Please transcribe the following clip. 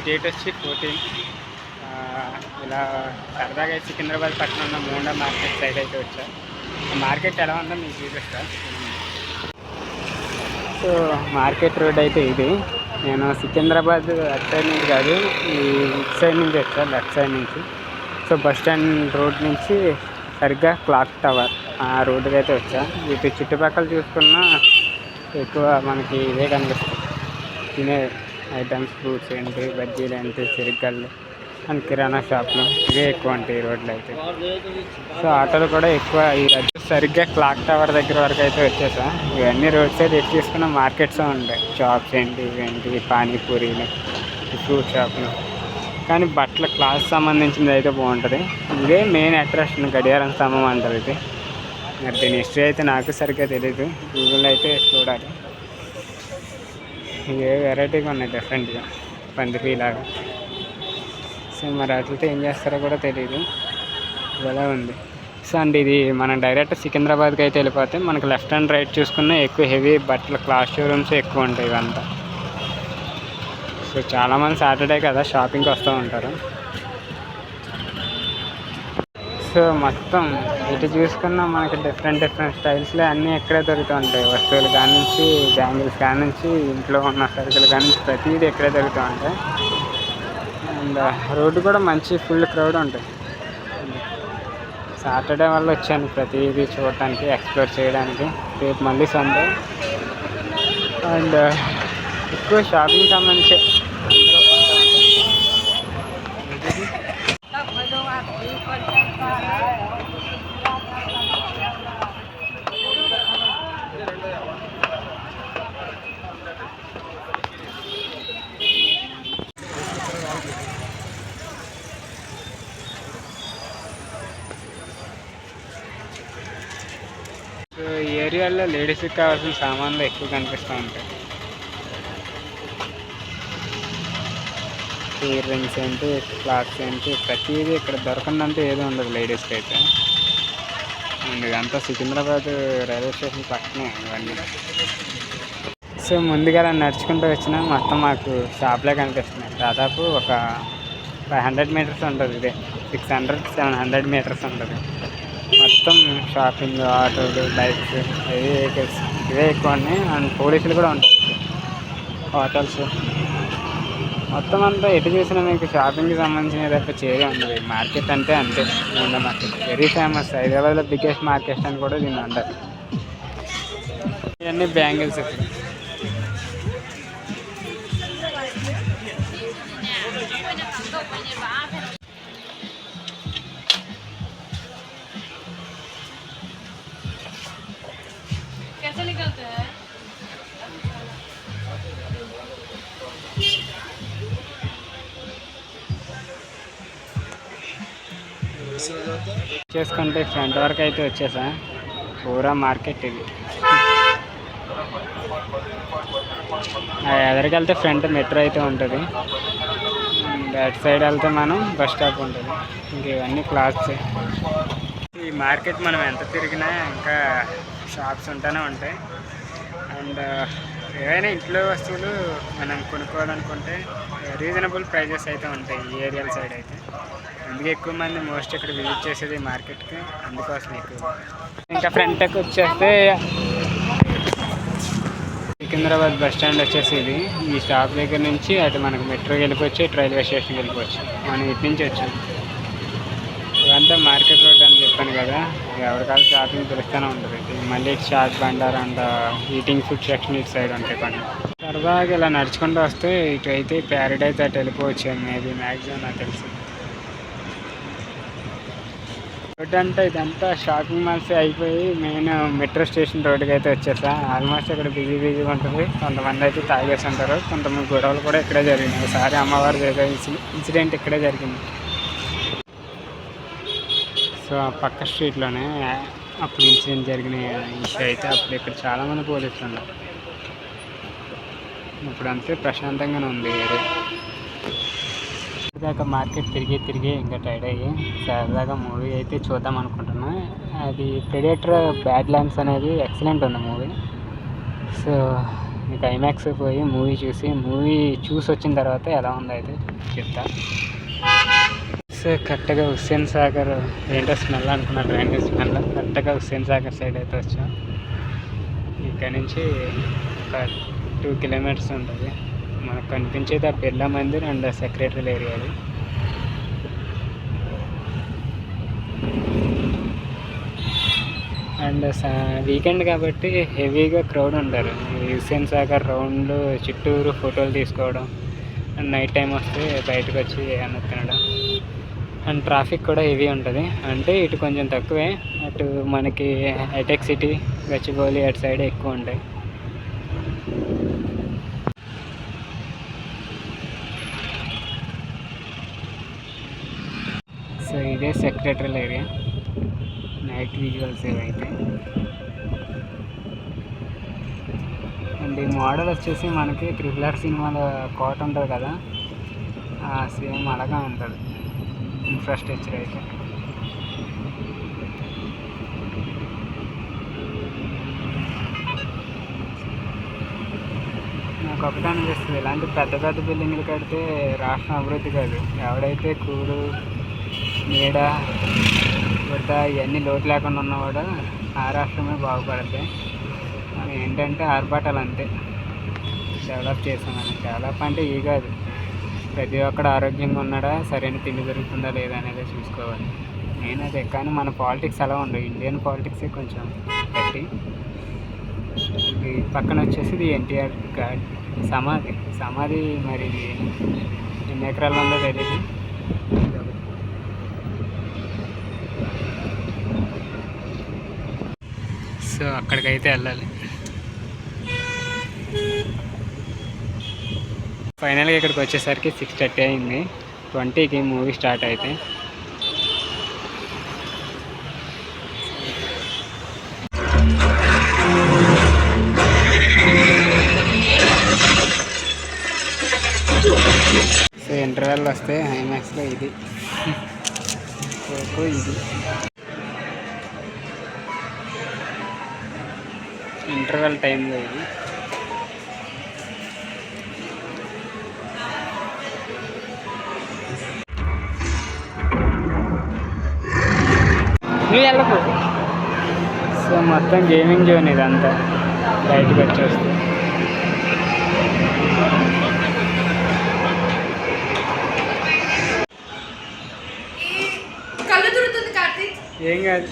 ఈరోజు డేట్ వచ్చి ఫోర్టీన్ ఇలా సరదాగా సికింద్రాబాద్ పక్కన ఉన్న మోండా మార్కెట్ సైడ్ అయితే వచ్చా. మార్కెట్ ఎలా ఉందో మీకు చూపిస్తా. సో మార్కెట్ రోడ్ అయితే ఇది. నేను సికింద్రాబాద్ అటు సైడ్ నుంచి కాదు ఈ ఇటు సైడ్ నుంచి వచ్చాను లెఫ్ట్ సైడ్ నుంచి. సో బస్ స్టాండ్ రోడ్ నుంచి సరిగ్గా క్లాక్ టవర్ ఆ రోడ్డుకి అయితే వచ్చా. ఇటు చుట్టుపక్కల చూసుకున్న ఎక్కువ మనకి ఇదే కనిపిస్తుంది. తినే ఐటమ్స్ ఫ్రూట్స్ ఏంటి బజ్జీలు ఏంటి చిరుగళ్ళు అండ్ కిరాణా షాప్లు. ఇవే ఎక్కువ ఉంటాయి ఈ రోడ్లో అయితే. సో ఆటోలు కూడా ఎక్కువ ఈ రోజు సరిగ్గా క్లాక్ టవర్ దగ్గర వరకు అయితే వచ్చేసా. ఇవన్నీ రోడ్ సైడ్ ఎటు తీసుకున్న మార్కెట్స్ ఉంటాయి షాప్స్ ఏంటి ఇవేంటి పానీపూరీలు ఫ్రూట్ షాపులు. కానీ బట్టల క్లాస్ సంబంధించింది అయితే బాగుంటుంది. ఇదే మెయిన్ అట్రాక్షన్ గడియారం స్తంభం అంటారు ఇది. మరి దీని హిస్టరీ అయితే నాకు సరిగ్గా తెలియదు గూగుల్ అయితే చూడాలి. ఇవే వెరైటీగా ఉన్నాయి డిఫరెంట్గా పందిరి లాగా. సో మరి అట్లతో ఏం చేస్తారో కూడా తెలియదు ఇలా ఉంది. సో అండ్ ఇది మనం డైరెక్ట్ సికింద్రాబాద్కి అయితే వెళ్ళిపోతే మనకి లెఫ్ట్ అండ్ రైట్ చూసుకున్న ఎక్కువ హెవీ బట్టల క్లాస్ షోరూమ్స్ ఎక్కువ ఉంటాయి ఇవంతా. సో చాలామంది సాటర్డే కదా షాపింగ్కి వస్తూ ఉంటారు. సో మొత్తం ఇటు చూసుకున్న మనకి డిఫరెంట్ డిఫరెంట్ స్టైల్స్లో అన్నీ ఇక్కడే దొరుకుతూ ఉంటాయి వస్తువులు కాడ నుంచి బ్యాంగిల్స్ కాడ నుంచి ఇంట్లో ఉన్న సరుకులు కాడి నుంచి ప్రతిదీ ఇక్కడే దొరుకుతూ ఉంటాయి అండ్ రోడ్డు కూడా మంచి ఫుల్ క్రౌడ్ ఉంటుంది. సాటర్డే వల్ల వచ్చాను ప్రతిదీ చూడటానికి ఎక్స్ప్లోర్ చేయడానికి. రేపు మళ్ళీ సండే అండ్ ఎక్కువ షాపింగ్ సంబంధించి అందులో కొంత సో ఈ ఏరియాలో లేడీస్కి కావాల్సిన సామాన్లు ఎక్కువ కనిపిస్తూ ఉంటాయి. ఇయర్ రింగ్స్ ఏంటి క్లాత్స్ ఏంటి ప్రతిదీ ఇక్కడ దొరకందంటే ఏదో ఉండదు లేడీస్కి అయితే. అండ్ ఇదంతా సికింద్రాబాద్ రైల్వే స్టేషన్ పక్కనే ఇవన్నీ. సో ముందుగా అలా నడుచుకుంటూ వచ్చినా మొత్తం మాకు షాప్లే కనిపిస్తున్నాయి. దాదాపు ఒక ఫైవ్ హండ్రెడ్ మీటర్స్ ఉంటుంది ఇదే. Six hundred seven hundred metres ఉంటుంది. మొత్తం షాపింగ్ ఆటోలు బైక్స్ ఇవే వెహికల్స్ ఇవే ఎక్కువ ఉన్నాయి. అండ్ పోలీసులు కూడా ఉంటారు. హోటల్స్ మొత్తం అంతా ఎటు చూసినా మీకు షాపింగ్కి సంబంధించిన తప్ప చేరే ఉండదు. మార్కెట్ అంటే అంతే. ఉండ మార్కెట్ వెరీ ఫేమస్ హైదరాబాద్లో బిగ్గెస్ట్ మార్కెట్ అని కూడా దీన్ని అంటారు. ఇవన్నీ బ్యాంగిల్స్. చేసుకుంటే ఫ్రంట్ వరకు అయితే వచ్చేసా. పూరా మార్కెట్ ఇది. ఆ ఎదరికి వెళ్తే ఫ్రంట్ మెట్రో అయితే ఉంటుంది. బ్యాక్ సైడ్ వెళ్తే మనం బస్ స్టాప్ ఉంటుంది. ఇంక ఇవన్నీ క్లాత్స్. ఈ మార్కెట్ మనం ఎంత తిరిగినా ఇంకా షాప్స్ ఉంటూనే ఉంటాయి. అండ్ ఏవైనా ఇంట్లో వస్తువులు మనం కొనుక్కోవాలనుకుంటే రీజనబుల్ ప్రైజెస్ అయితే ఉంటాయి ఈ ఏరియాల సైడ్ అయితే. అందుకే ఎక్కువ మంది మోస్ట్ ఇక్కడ విజిట్ చేసేది మార్కెట్కి అందుకోసం ఎక్కువ. ఇంకా ఫ్రంట్కి వచ్చేస్తే సికింద్రాబాద్ బస్ స్టాండ్ వచ్చేసి ఇది. ఈ స్టాప్ దగ్గర నుంచి అటు మనకు మెట్రోకి వెళ్ళిపోవచ్చు ఇటు రైల్వే స్టేషన్కి వెళ్ళిపోవచ్చు. మనం ఇటు నుంచి వచ్చాం. మార్కెట్ రోడ్ అని చెప్పాను కదా. ఎవరికాల షాపింగ్ తెలుస్తూనే ఉంటుంది. ఇది మళ్ళీ షార్ట్ బండార్ అండ్ ఈటింగ్ ఫుడ్ సెక్షన్ ఇటు సైడ్ ఉంటాయి కొన్ని. సరదాగా ఇలా నడుచుకుంటూ వస్తే ఇటు అయితే ప్యారడైజ్ అటు వెళ్ళిపోవచ్చు. మేబీ మ్యాక్సిమం నాకు తెలుసు. రోడ్ అంటే ఇదంతా షాపింగ్ మాల్స్ అయిపోయి మెయిన్ మెట్రో స్టేషన్ రోడ్డుకి అయితే వచ్చేసా. ఆల్మోస్ట్ ఇక్కడ బిజీ బిజీగా ఉంటుంది. కొంతమంది అయితే తాగేసి ఉంటారు. కొంతమంది గొడవలు కూడా ఇక్కడే జరిగినాయి. ఒకసారి అమ్మవారి ఏదో ఇన్సిడెంట్ ఇక్కడే జరిగింది. సో ఆ పక్క స్ట్రీట్లోనే అప్పుడు ఇన్సిడెంట్ జరిగిన ఇష్యూ అయితే అప్పుడు ఇక్కడ చాలామంది పోలీసులు ఉన్నారు ఇప్పుడు అంతే ప్రశాంతంగానే ఉంది ఏరియా దాకా మార్కెట్ తిరిగి తిరిగి ఇంకా టైడ్ అయ్యి సరదాగా మూవీ అయితే చూద్దాం అనుకుంటున్నా. అది ప్రెడేటర్ బ్యాడ్ ల్యాండ్స్ అనేది ఎక్సలెంట్ ఉంది మూవీ. సో ఇంకా ఐమాక్స్ పోయి మూవీ చూసి మూవీ చూసి వచ్చిన తర్వాత ఎలా ఉందో అయితే చెప్తా. సో కరెక్ట్గా హుస్సేన్ సాగర్ ఏంటో స్మెల్ అనుకున్నా డ్రైనేజ్ స్మెల్ కరెక్ట్గా హుస్సేన్ సాగర్ సైడ్ అయితే వచ్చాం. ఇక్కడ నుంచి ఒక టూ కిలోమీటర్స్ ఉంటుంది. మనకు కనిపించేది ఆ Birla Mandir and secretary area అది. అండ్ వీకెండ్ కాబట్టి హెవీగా క్రౌడ్ ఉంటారు హుస్సేన్ సాగర్ రౌండ్ చుట్టూరు ఫోటోలు తీసుకోవడం అండ్ నైట్ టైం వస్తే బయటకు వచ్చి అన్న తినడం. అండ్ ట్రాఫిక్ కూడా హెవీ ఉంటుంది. అంటే ఇటు కొంచెం తక్కువే అటు మనకి హైటెక్ సిటీ గచ్చిబౌలి అటు సైడ్ ఎక్కువ ఉంటాయి. సో ఇదే సెక్రటరీ ఏరియా నైట్ విజువల్స్ ఏవైతే. అండ్ ఈ మోడల్ వచ్చేసి మనకి త్రిపుల్ సినిమాలో కోట ఉంటుంది కదా. సేమ్ అలాగా ఉంటుంది. ఇన్ఫ్రాస్ట్రక్చర్ అయితే. నాకు అనిపిస్తుంది ఇలాంటి పెద్ద పెద్ద బిల్డింగ్లు కడితే రాష్ట్రం అభివృద్ధి కాదు. ఎవడైతే కూడు నీడ గుడ్డ ఇవన్నీ లోటు లేకుండా ఉన్నవాడు ఆ రాష్ట్రమే బాగుపడతాయి మనం ఏంటంటే ఆర్భాటాలు అంతే. డెవలప్ చేసామని డెవలప్ అంటే ఈ కాదు. ప్రతి ఒక్కడు ఆరోగ్యంగా ఉన్నాడా? సరైన తిండి దొరుకుతుందా లేదా అనేది చూసుకోవాలి. నేను అదే కానీ మన పాలిటిక్స్ అలా ఉండవు. ఇండియన్ పాలిటిక్సే కొంచెం గట్టి. ఇది పక్కన వచ్చేసి ఇది ఎన్టీఆర్ గార్డ్ సమాధి. సమాధి మరి ఇది ఎన్ని ఎకరాలు ఉందో తెలియదు సో అక్కడికైతే వెళ్ళాలి. ఫైనల్గా ఇక్కడికి వచ్చేసరికి సిక్స్ థర్టీ అయింది. ట్వంటీకి మూవీ స్టార్ట్ అయితే. సో ఇంటర్వెల్ వస్తే ఐమాక్స్లో ఇది. కోకో ఇది. ఇంటర్వెల్ టైంలో ఇది. నువ్వు వెళ్ళకు. సో మొత్తం గేమింగ్ జోన్ ఇదంతా. బయటకు వచ్చేస్తే. కళ్ళు తుడుతుంది కార్తీక్. ఏం కాదు.